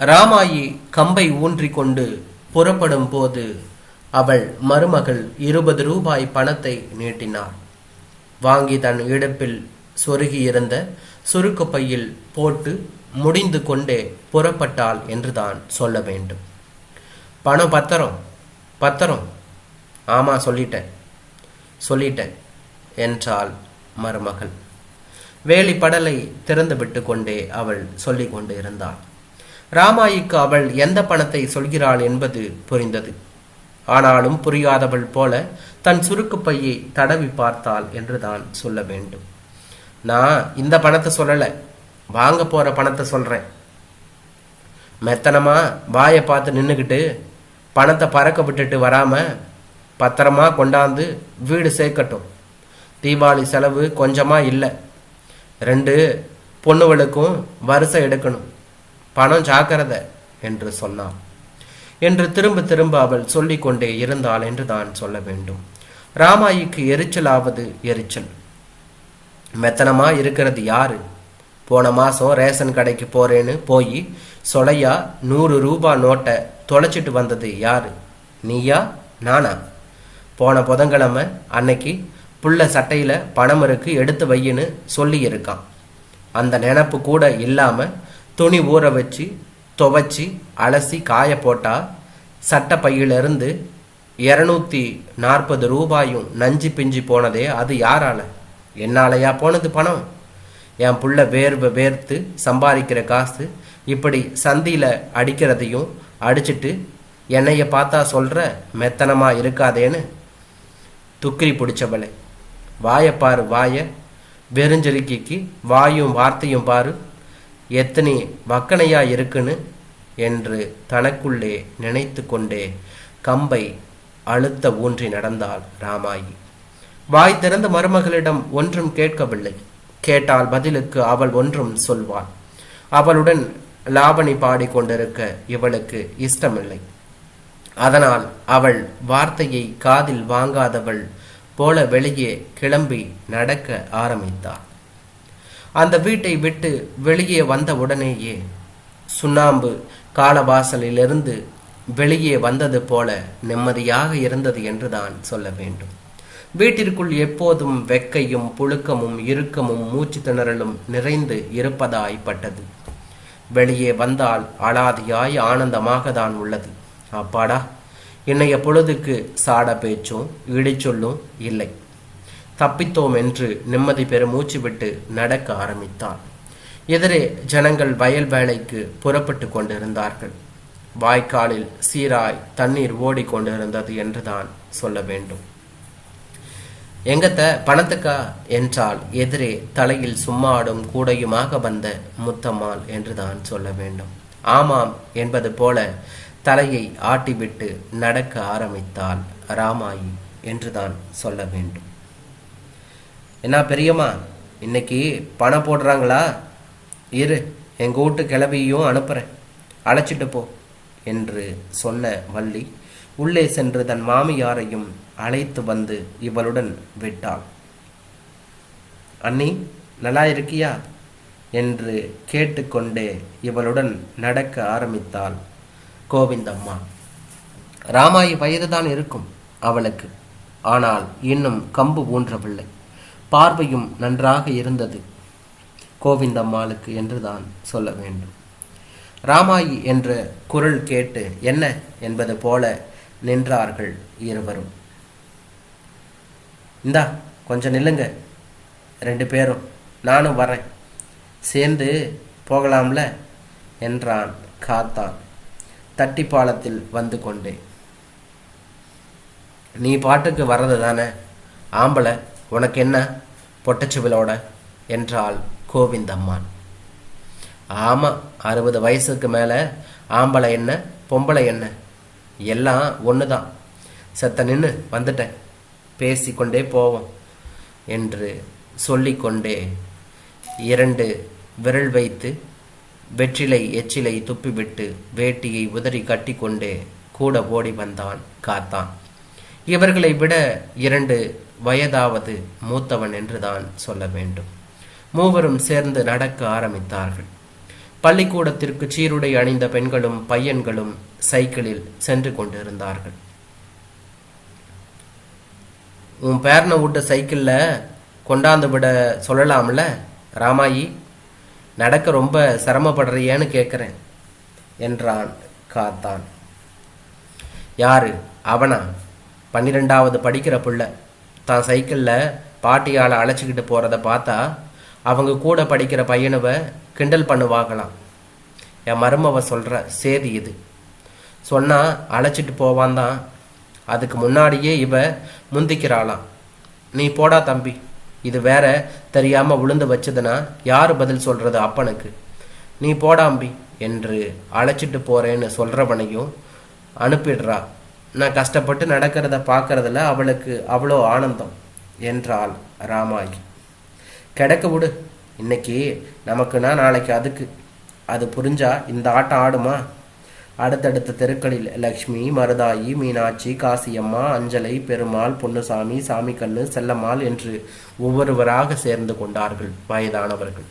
ராமாயி கம்பை ஊன்றிக்கொண்டு புறப்படும் போது அவள் மருமகள் இருபது ரூபாய் பணத்தை நீட்டினார் வாங்கி தன் இடுப்பில் சொருகியிருந்த சுருக்கு பையில் போட்டு முடிந்து கொண்டே புறப்பட்டாள் என்றுதான் சொல்ல வேண்டும். பணம் பத்திரம் பத்திரம். ஆமா சொல்லிட்டேன் சொல்லிட்டேன் என்றாள் மருமகள். வேலி படலை திறந்து விட்டு கொண்டே அவள் சொல்லிக்கொண்டு இருந்தாள் ராமாயிக்கு அவள் எந்த பணத்தை சொல்கிறாள் என்பது புரிந்தது. ஆனாலும் புரியாதவள் போல தன் சுருக்கு பையை தடவி பார்த்தாள் என்றுதான் சொல்ல வேண்டும். நான் இந்த பணத்தை சொல்லலை. வாங்க போற பணத்தை சொல்றேன். மெத்தனமா வாயை பார்த்து நின்றுக்கிட்டு பணத்தை பறக்க விட்டுட்டு வராம பத்திரமா கொண்டாந்து வீடு சேர்க்கட்டும். தீபாவளி செலவு கொஞ்சமா இல்லை. ரெண்டு பொண்ணுகளுக்கும் வரிசை எடுக்கணும். பணம் ஜாக்கிரத என்று சொன்னான். என்று திரும்ப திரும்ப அவள் சொல்லிக்கொண்டே இருந்தாள் என்று தான் சொல்ல வேண்டும். ராமாயிக்கு எரிச்சலாவது எரிச்சல். மெத்தனமா இருக்கிறது யாரு? போன மாசம் ரேஷன் கடைக்கு போறேன்னு போய் சொலையா நூறு ரூபா நோட்டை தொலைச்சிட்டு வந்தது யாரு? நீயா? நானா? போன புதன்கிழமை அன்னைக்கு புள்ள சட்டையில பணம் இருக்கு எடுத்து வையின்னு சொல்லி இருக்கான் அந்த நினப்பு கூட இல்லாமல் துணி ஊற வச்சு துவைச்சி அலசி காய போட்டால் சட்டை பையிலிருந்து இரநூத்தி நாற்பது ரூபாயும் நஞ்சு பிஞ்சு போனதே அது யாரால? என்னாலையா போனது பணம்? என் புள்ள வேர்வை வேர்த்து சம்பாதிக்கிற காசு இப்படி சந்தியில் அடிக்கிறதையும் அடிச்சிட்டு என்னைய பார்த்தா சொல்கிற மெத்தனமாக இருக்காதேன்னு துக்கிரி பிடிச்சவளே. வாயை பாரு வாய. வெறுஞ்சலிக்கைக்கு வாயும் வார்த்தையும் பாரு. எத்தனை வக்கனையா இருக்குன்னு என்று தனக்குள்ளே நினைத்து கொண்டே கம்பை அழுத்த ஊன்றி நடந்தாள் ராமாயி. வாய் திறந்த மருமகளிடம் ஒன்றும் கேட்கவில்லை. கேட்டால் பதிலுக்கு அவள் ஒன்றும் சொல்வாள். அவளுடன் லாவணி பாடிக்கொண்டிருக்க இவளுக்கு இஷ்டமில்லை. அதனால் அவள் வார்த்தையை காதில் வாங்காதவள் போல வெளியே கிளம்பி நடக்க ஆரம்பித்தாள். அந்த வீட்டை விட்டு வெளியே வந்த உடனேயே சுண்ணாம்பு காலவாசலிலிருந்து வெளியே வந்தது போல நிம்மதியாக இருந்தது என்றுதான் சொல்ல வேண்டும். வீட்டிற்குள் எப்போதும் வெக்கையும் புழுக்கமும் இறுக்கமும் மூச்சு திணறலும் நிறைந்து இருப்பதாய்ப்பட்டது வெளியே வந்தால் அலாதியாய் ஆனந்தமாக தான் உள்ளது. அப்பாடா இன்னைய பொழுதுக்கு சாட பேச்சும் இடிச்சொல்லும் இல்லை. தப்பித்தோம் என்று நிம்மதி பெருமூச்சு விட்டு நடக்க ஆரம்பித்தான் எதிரே ஜனங்கள் வயல் வேலைக்கு புறப்பட்டு கொண்டிருந்தார்கள். வாய்க்காலில் சீராய் தண்ணீர் ஓடிக்கொண்டிருந்தது என்றுதான் சொல்ல வேண்டும். எங்கத்த பணத்துக்கா? என்றால் எதிரே தலையில் சும்மாடும் கூடையுமாக வந்த முத்தம்மாள் என்றுதான் சொல்ல வேண்டும். ஆமாம் என்பது போல தலையை ஆட்டிவிட்டு நடக்க ஆரம்பித்தாள் ராமாயி என்றுதான் சொல்ல வேண்டும். என்ன பெரியம்மா இன்னைக்கு பணம் போடுறாங்களா? இரு எங்கள் வீட்டு கிளவியும் அனுப்புகிறேன் அழைச்சிட்டு போ என்று சொன்ன வள்ளி உள்ளே சென்று தன் மாமியாரையும் அழைத்து வந்து இவளுடன் விட்டாள். அண்ணி நல்லா இருக்கியா? என்று கேட்டுக்கொண்டே இவளுடன் நடக்க ஆரம்பித்தாள் கோவிந்தம்மா. ராமாயி வயதுதான் இருக்கும் அவளுக்கு. ஆனால் இன்னும் கம்பு ஊன்றவில்லை. பார்வையும் நன்றாக இருந்தது. கோவிந்தம்மாளுக்கு என்றுதான் சொல்ல வேண்டும். ராமாயி என்ற குரல் கேட்டு என்ன என்பது போல நின்றார்கள் இருவரும். இந்தா கொஞ்சம் நில்லுங்க. ரெண்டு பேரும் நானும் வரேன். சேர்ந்து போகலாம்ல? என்றான் காத்தான். தட்டிப்பாலத்தில் வந்து கொண்டே. நீ பாட்டுக்கு வர்றது தானே? ஆம்பளை உனக்கு என்ன? பொட்டச்சுவிலோட என்றாள் கோவிந்தம்மான். ஆமாம் அறுபது வயசுக்கு மேலே ஆம்பளை என்ன பொம்பளை என்ன? எல்லாம் ஒன்று தான் செத்த நின்று வந்துட்டேன். பேசிக்கொண்டே போவோம் என்று சொல்லிக்கொண்டே இரண்டு விரல் வைத்து வெற்றிலை எச்சிலை துப்பிவிட்டு வேட்டியை உதறி கட்டிக்கொண்டே கூட ஓடி வந்தான் காத்தான். இவர்களை விட இரண்டு வயதாவது மூத்தவன் என்றுதான் சொல்ல வேண்டும். மூவரும் சேர்ந்து நடக்க ஆரம்பித்தார்கள். பள்ளிக்கூடத்திற்கு சீருடை அணிந்த பெண்களும் பையன்களும் சைக்கிளில் சென்று கொண்டிருந்தார்கள். உன் பேரனை விட்ட சைக்கிளில் கொண்டாந்து விட சொல்லலாம்ல ராமாயி? நடக்க ரொம்ப சிரமப்படுறியேன்னு கேட்குறேன் என்றான் காத்தான். யாரு? அவனா? பன்னிரெண்டாவது படிக்கிற புள்ள. தான் சைக்கிளில் பாட்டியால் அழைச்சிக்கிட்டு போகிறத பார்த்தா அவங்க கூட படிக்கிற பையனவ கிண்டல் பண்ணுவாங்களாம். என் மருமவ சொல்கிற சேதி இது. சொன்னால் அழைச்சிட்டு போவான் தான். அதுக்கு முன்னாடியே இவ முந்திக்கிறாளாம். நீ போடா தம்பி. இது வேற தெரியாமல் விழுந்து வச்சதுன்னா யார் பதில் சொல்கிறது அப்பனுக்கு? நீ போடாம்பி என்று அழைச்சிட்டு போகிறேன்னு சொல்கிறவனையும் அனுப்பிடுறா. நான் கஷ்டப்பட்டு நடக்கிறத பார்க்கறதுல அவளுக்கு அவ்வளோ ஆனந்தம் என்றாள் ராமாயி. கிடக்க விடு. இன்னைக்கு நமக்குன்னா நாளைக்கு அதுக்கு. அது புரிஞ்சா இந்த ஆட்டம் ஆடுமா? அடுத்தடுத்த தெருக்களில் லக்ஷ்மி மருதாயி மீனாட்சி காசியம்மா அஞ்சலை பெருமாள் பொன்னுசாமி சாமிக்கண்ணு செல்லம்மாள் என்று ஒவ்வொருவராக சேர்ந்து கொண்டார்கள் வயதானவர்கள்.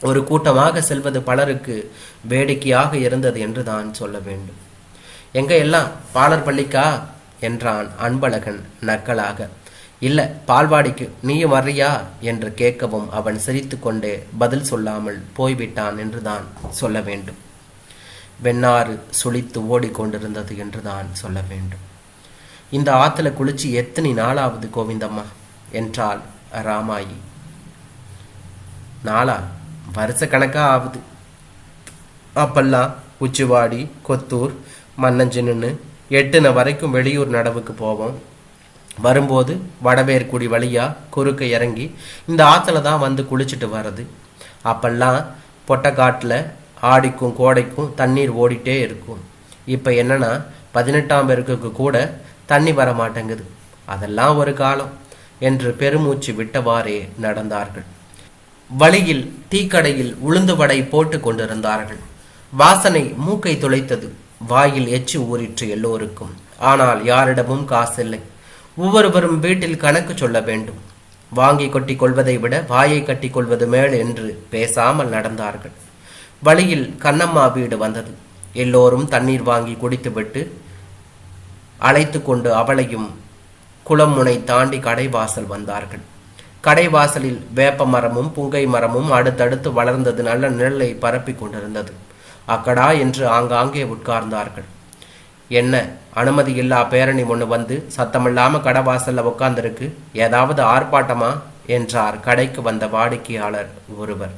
ஒரு கூட்டமாக செல்வது பலருக்கு வேடிக்கையாக இருந்தது என்று தான் சொல்ல வேண்டும். எங்க எல்லாம் பாலர் பள்ளிக்கா? என்றான் அன்பழகன் நக்கலாக. இல்ல பால்வாடிக்கு நீயும் வர்றியா? என்று கேட்கவும் அவன் சிரித்துக்கொண்டே பதில் சொல்லாமல் போய்விட்டான் என்றுதான் சொல்ல வேண்டும். வெண்ணாறு சுழித்து ஓடிக்கொண்டிருந்தது என்றுதான் சொல்ல வேண்டும். இந்த ஆத்துல குளிச்சு எத்தனை நாளாவது கோவிந்தம்மா? என்றாள் ராமாயி. நாளா? வருஷ கணக்கா ஆகுது. அப்பெல்லாம் உச்சிவாடி கொத்தூர் மன்னஞ்சின்னு எட்டுன வரைக்கும் வெளியூர் நடவுக்கு போவோம். வரும்போது வடவேற்குடி வழியாக குறுக்க இறங்கி இந்த ஆற்றுல தான் வந்து குளிச்சுட்டு வர்றது. அப்பெல்லாம் பொட்டக்காட்டில் ஆடிக்கும் கோடைக்கும் தண்ணீர் ஓடிட்டே இருக்கும். இப்போ என்னன்னா பதினெட்டாம் பேருக்கு கூட தண்ணி வர மாட்டேங்குது. அதெல்லாம் ஒரு காலம் என்று பெருமூச்சு விட்டவாறே நடந்தார்கள். வழியில் டீக்கடையில் உளுந்து வடை போட்டு கொண்டிருந்தார்கள். வாசனை மூக்கை துளைத்தது. வாயில் எச்சு ஊறிற்று எல்லோருக்கும். ஆனால் யாரிடமும் காசில்லை. ஒவ்வொருவரும் வீட்டில் கணக்கு சொல்ல வேண்டும். வாங்கி கொட்டி கொள்வதை விட வாயை கட்டி கொள்வது மேல் என்று பேசாமல் நடந்தார்கள். வழியில் கண்ணம்மா வீடு வந்தது. எல்லோரும் தண்ணீர் வாங்கி குடித்துவிட்டு அழைத்து கொண்டு அவளையும் குளம் முனை தாண்டி கடைவாசல் வந்தார்கள். கடைவாசலில் வேப்ப மரமும் புங்கை மரமும் அடுத்தடுத்து வளர்ந்தது. நல்ல நிழலை பரப்பி கொண்டிருந்தது. அக்கடா என்று ஆங்காங்கே உட்கார்ந்தார்கள். என்ன அனுமதி இல்லா பேரணி ஒன்று வந்து சத்தமில்லாம கடைவாசல்ல உட்கார்ந்திருக்கு ஏதாவது ஆர்ப்பாட்டமா? என்றார் கடைக்கு வந்த வாடிக்கையாளர் ஒருவர்.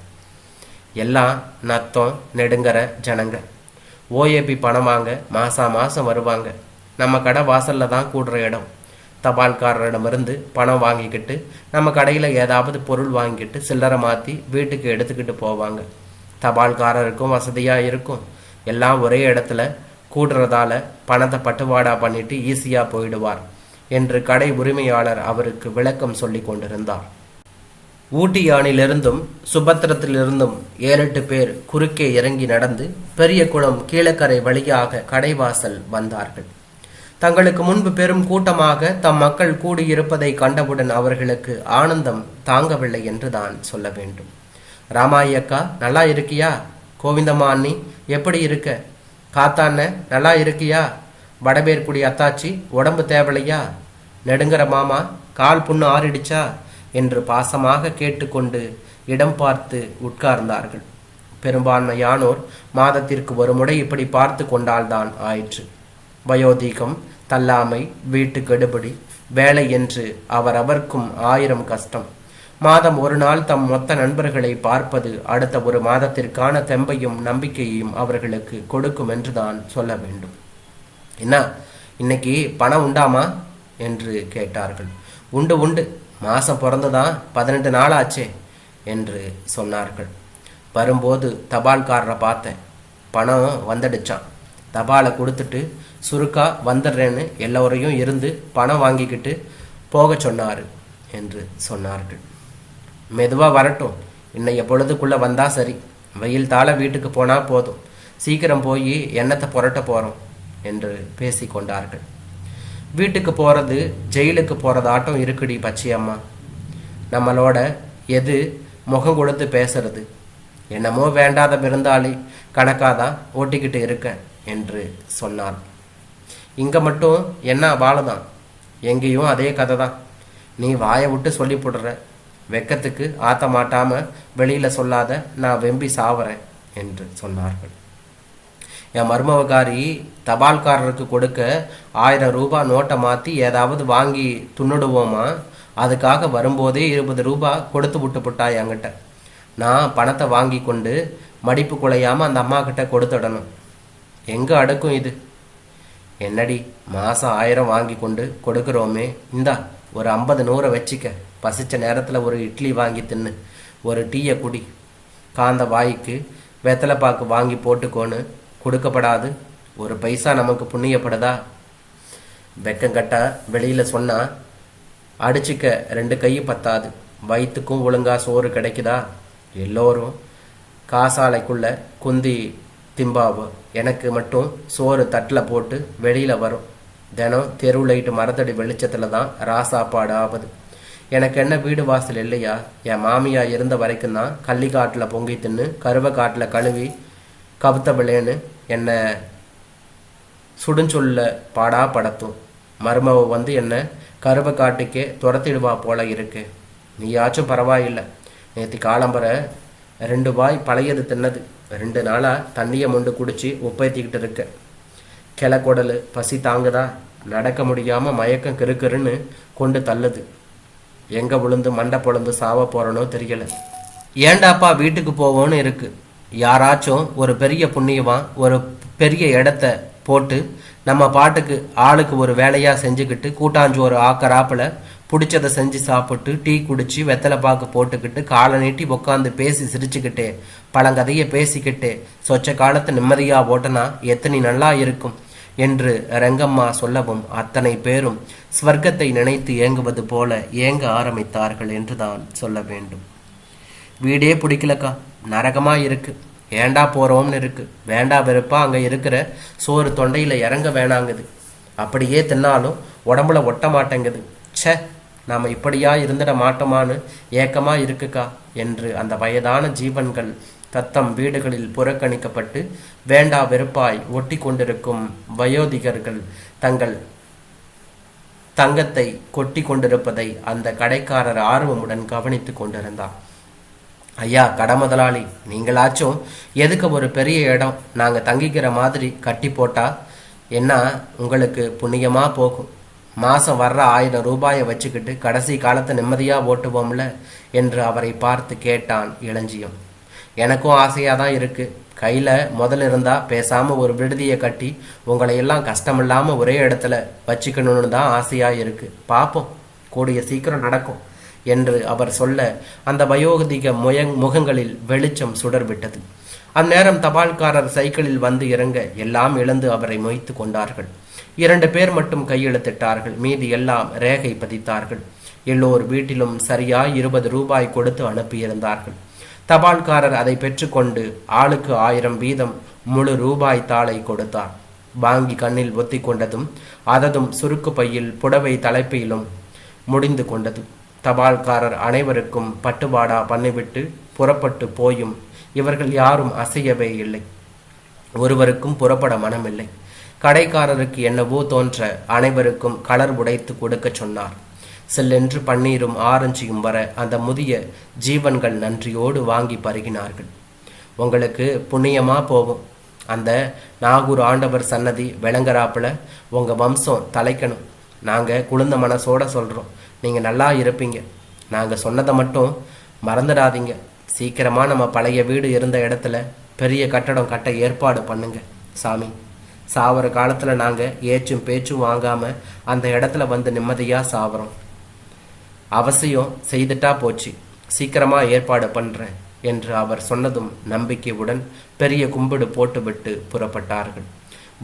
எல்லாம் நத்தம் நெடுங்கர ஜனங்க. ஓஏபி பணம் வாங்க மாசா மாசம் வருவாங்க. நம்ம கடை வாசல்ல தான் கூடுற இடம். தபால்காரரிடமிருந்து பணம் வாங்கிக்கிட்டு நம்ம கடையில் ஏதாவது பொருள் வாங்கிக்கிட்டு சில்லறை மாற்றி வீட்டுக்கு எடுத்துக்கிட்டு போவாங்க. தபால்காரருக்கும் வசதியாக இருக்கும் எல்லாம் ஒரே இடத்துல கூடுறதால பணத்தை பட்டுவாடா பண்ணிட்டு ஈஸியாக போயிடுவார் என்று கடை உரிமையாளர் அவருக்கு விளக்கம் சொல்லி கொண்டிருந்தார். ஊட்டியானிலிருந்தும் சுபத்திரத்திலிருந்தும் ஏழெட்டு பேர் குறுக்கே இறங்கி நடந்து பெரிய குளம் கீழக்கரை வழியாக கடைவாசல் வந்தார்கள். தங்களுக்கு முன்பு பெரும் கூட்டமாக தம் மக்கள் கூடியிருப்பதை கண்டவுடன் அவர்களுக்கு ஆனந்தம் தாங்கவில்லை என்றுதான் சொல்ல வேண்டும். ராமாயி அக்கா நல்லா இருக்கியா? கோவிந்தம்மா அண்ணி எப்படி இருக்க? காத்தாண்ண நல்லா இருக்கியா? வடபேர்குடி அத்தாச்சி உடம்பு தேவலையா? நெடுங்கிற மாமா கால் புண்ணு ஆறிடுச்சா? என்று பாசமாக கேட்டுக்கொண்டு இடம் பார்த்து உட்கார்ந்தார்கள். பெரும்பான்மையானோர் மாதத்திற்கு ஒரு முறை இப்படி பார்த்து கொண்டால்தான் ஆயிற்று. வயோதிகம் தள்ளாமை வீட்டு கெடுபடி வேலை என்று அவரவர்க்கும் ஆயிரம் கஷ்டம். மாதம் ஒரு நாள் தம் மொத்த நண்பர்களை பார்ப்பது அடுத்த ஒரு மாதத்திற்கான தெம்பையும் நம்பிக்கையையும் அவர்களுக்கு கொடுக்கும் என்றுதான் சொல்ல வேண்டும். என்ன? இன்னைக்கு பணம் உண்டாமா? என்று கேட்டார்கள். உண்டு உண்டு. மாசம் பிறந்துதான் பதினெட்டு நாள் ஆச்சே என்று சொன்னார்கள். வரும்போது தபால்காரரை பார்த்தேன். பணம் வந்துடுச்சான் தபாலை கொடுத்துட்டு சுருக்கா வந்துடுறேன்னு எல்லோரையும் இருந்து பணம் வாங்கிக்கிட்டு போக சொன்னார் என்று சொன்னார்கள். மெதுவாக வரட்டும். இன்னைய பொழுதுக்குள்ளே வந்தால் சரி. வெயில் தாழ வீட்டுக்கு போனால் போதும். சீக்கிரம் போய் எண்ணத்தை புரட்ட போகிறோம் என்று பேசி கொண்டார்கள். வீட்டுக்கு போகிறது ஜெயிலுக்கு போகிறதாட்டம் இருக்குடி பச்சையம்மா. நம்மளோட எது முகம் கொடுத்து பேசுறது? என்னமோ வேண்டாத விருந்தாளி கணக்காதான் ஓட்டிக்கிட்டு இருக்கேன் என்று சொன்னார். இங்கே மட்டும் என்ன வாழதான் எங்கேயும் அதே கதை தான் நீ வாயை விட்டு சொல்லி போடுற. வெக்கத்துக்கு ஆத்த மாட்டாம வெளியில சொல்லாத நான் வெம்பி சாவறேன் என்று சொன்னார்கள். என் மருமவகாரி தபால்காரருக்கு கொடுக்க ஆயிரம் ரூபாய் நோட்டை மாற்றி ஏதாவது வாங்கி துண்ணுடுவோமா? அதுக்காக வரும்போதே இருபது ரூபாய் கொடுத்து விட்டு புட்டா என்கிட்ட. நான் பணத்தை வாங்கி கொண்டு மடிப்பு குலையாமல் அந்த அம்மா கிட்ட கொடுத்துடணும். எங்கே அடுக்கும் இது? என்னடி மாதம் ஆயிரம் வாங்கி கொண்டு கொடுக்குறோமே. இந்தா ஒரு ஐம்பது நூறை வச்சுக்க. பசிச்ச நேரத்தில் ஒரு இட்லி வாங்கி தின்னு ஒரு டீயை குடி. காந்த வாய்க்கு வெத்தலை பாக்கு வாங்கி போட்டுக்கோன்னு கொடுக்கப்படாது. ஒரு பைசா நமக்கு புண்ணியப்படுதா? வெக்கம் கட்டா வெளியில் சொன்னால் அடிச்சுக்க ரெண்டு கை பத்தாது. வயிற்றுக்கும் ஒழுங்கா சோறு கிடைக்குதா? எல்லோரும் காசாலைக்குள்ள குந்தி திம்பாவு. எனக்கு மட்டும் சோறு தட்டில் போட்டு வெளியில் வரும். தினம் தெரு லைட்டு மரத்தடி வெளிச்சத்தில் தான் ராசாப்பாடு ஆகுது எனக்கு என்ன வீடு வாசல் இல்லையா? என் மாமியா இருந்த வரைக்கும் தான் கள்ளிக்காட்டில் பொங்கி தின்னு கருவை காட்டில் கழுவி கவுத்த என்னை சுடுஞ்சொல்ல பாடா படத்தும். மருமவ வந்து என்ன கருவை காட்டுக்கே துரத்திடுவா போல இருக்கு. நீயாச்சும் பரவாயில்லை. நேற்று காலம்பரை ரெண்டு வாய் பழையது தின்னது. ரெண்டு நாளாக தண்ணியை மொண்டு குடிச்சு உப்பேத்திக்கிட்டு இருக்க. கிளக்குடல் பசி தாங்குதா? நடக்க முடியாமல் மயக்கம் கிறுக்கிறுன்னு கொண்டு தள்ளுது. எங்கே விழுந்து மண்டை பொழுந்து சாவ போறனோ தெரியல. ஏண்டாப்பா வீட்டுக்கு போவோன்னு இருக்கு? யாராச்சும் ஒரு பெரிய புண்ணியவான் ஒரு பெரிய இடத்த போட்டு நம்ம பாட்டுக்கு ஆளுக்கு ஒரு வேலையா செஞ்சுக்கிட்டு கூட்டாஞ்சோறு ஆக்கராப்பில் பிடிச்சதை செஞ்சு சாப்பிட்டு டீ குடிச்சு வெத்தலை பாக்கு போட்டுக்கிட்டு காலை நீட்டி உட்காந்து பேசி சிரிச்சுக்கிட்டே பழங்கதையை பேசிக்கிட்டே சொச்ச காலத்தை நிம்மதியா ஓட்டினா எத்தனை நல்லா இருக்கும். என்று ரங்கம்மா சொல்லவும் அத்தனை பேரும் ஸ்வர்க்கத்தை நினைத்து ஏங்குவது போல ஏங்க ஆரம்பித்தார்கள் என்றுதான் சொல்ல வேண்டும். வீடே பிடிக்கலக்கா? நரகமா இருக்கு. ஏண்டா போறோம்னு இருக்கு. வேண்டா வெறுப்பா அங்க இருக்கிற சோறு தொண்டையில இறங்க வேணாங்குது. அப்படியே தின்னாலும் உடம்புல ஒட்ட மாட்டேங்குது. ச்சே நாம் இப்படியா இருந்துட மாட்டோமான்னு ஏக்கமா இருக்குக்கா? என்று அந்த வயதான ஜீவன்கள் தத்தம் வீடுகளில் புறக்கணிக்கப்பட்டு வேண்டா வெறுப்பாய் ஒட்டி கொண்டிருக்கும் வயோதிகர்கள் தங்கள் தங்கத்தை கொட்டி கொண்டிருப்பதை அந்த கடைக்காரர் ஆர்வமுடன் கவனித்துக் கொண்டிருந்தார். ஐயா கடை முதலாளி நீங்களாச்சும் எதுக்கு ஒரு பெரிய இடம்? நாங்கள் தங்கிக்கிற மாதிரி கட்டி போட்டா என்ன? உங்களுக்கு புண்ணியமா போகும். மாசம் வர்ற ஆயிரம் ரூபாயை வச்சுக்கிட்டு கடைசி காலத்தை நிம்மதியா ஓட்டுவோம்ல? என்று அவரை பார்த்து கேட்டான் இளஞ்சியம். எனக்கும் ஆசையாக தான் இருக்குது கையில் முதல்ல இருந்தால் பேசாமல் ஒரு விடுதியை கட்டி உங்களை எல்லாம் கஷ்டமில்லாமல் ஒரே இடத்துல வச்சுக்கணும்னு தான் ஆசையாக இருக்குது பார்ப்போம் கூடிய சீக்கிரம் நடக்கும் என்று அவர் சொல்ல அந்த வயோதிக முயங் முகங்களில் வெளிச்சம் சுடர் விட்டது அந்நேரம் தபால்காரர் சைக்கிளில் வந்து இறங்க எல்லாம் இழந்து அவரை மொய்த்து கொண்டார்கள். இரண்டு பேர் மட்டும் கையெழுத்திட்டார்கள். மீதி எல்லாம் ரேகை பதித்தார்கள். எல்லோர் வீட்டிலும் சரியாய் இருபது ரூபாய் கொடுத்து அனுப்பியிருந்தார்கள். தபால்காரர் அதை பெற்றுக்கொண்டு ஆளுக்கு ஆயிரம் வீதம் முழு ரூபாய் தாளை கொடுத்தார் வாங்கி கண்ணில் ஒத்தி கொண்டதும் அததும் சுருக்கு பையில் புடவை தலைப்பையிலும் முடிந்து கொண்டது. தபால்காரர் அனைவருக்கும் பட்டுவாடா பண்ணிவிட்டு புறப்பட்டு போயும் இவர்கள் யாரும் அசையவே இல்லை. ஒருவருக்கும் புறப்பட மனமில்லை. கடைக்காரருக்கு என்னவோ தோன்ற அனைவருக்கும் கலர் உடைத்து கொடுக்க சொன்னார். செல்லென்று பன்னீரும் ஆரஞ்சியும் வர அந்த முதிய ஜீவன்கள் நன்றியோடு வாங்கி பருகினார்கள். உங்களுக்கு புண்ணியமா போகும். அந்த நாகூர் ஆண்டவர் சன்னதி விளங்குறாப்புல உங்கள் வம்சம் தலைக்கணும். நாங்கள் குளிர்ந்த மனசோட சொல்கிறோம் நீங்கள் நல்லா இருப்பீங்க. நாங்கள் சொன்னதை மட்டும் மறந்துடாதீங்க. சீக்கிரமாக நம்ம பழைய வீடு இருந்த இடத்துல பெரிய கட்டடம் கட்ட ஏற்பாடு பண்ணுங்க சாமி. சாவர காலத்தில் நாங்கள் ஏச்சும் பேச்சும் வாங்காமல் அந்த இடத்துல வந்து நிம்மதியாக சாவறோம். அவசியம் செய்துட்டா போச்சு. சீக்கிரமாக ஏற்பாடு பண்ணுறேன் என்று அவர் சொன்னதும் நம்பிக்கையுடன் பெரிய கும்பிடு போட்டுவிட்டு புறப்பட்டார்கள்.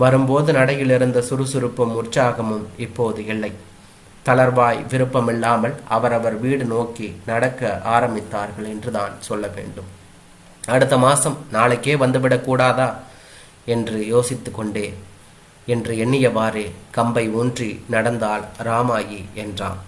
வரும்போது நடையில் இருந்த சுறுசுறுப்பும் உற்சாகமும் இப்போது இல்லை. தளர்வாய் விருப்பமில்லாமல் அவரவர் வீடு நோக்கி நடக்க ஆரம்பித்தார்கள் என்றுதான் சொல்ல வேண்டும். அடுத்த மாசம் நாளைக்கே வந்துவிடக்கூடாதா என்று யோசித்து கொண்டே என்று எண்ணியவாறே கம்பை ஊன்றி நடந்தாள் ராமாயி என்றான்.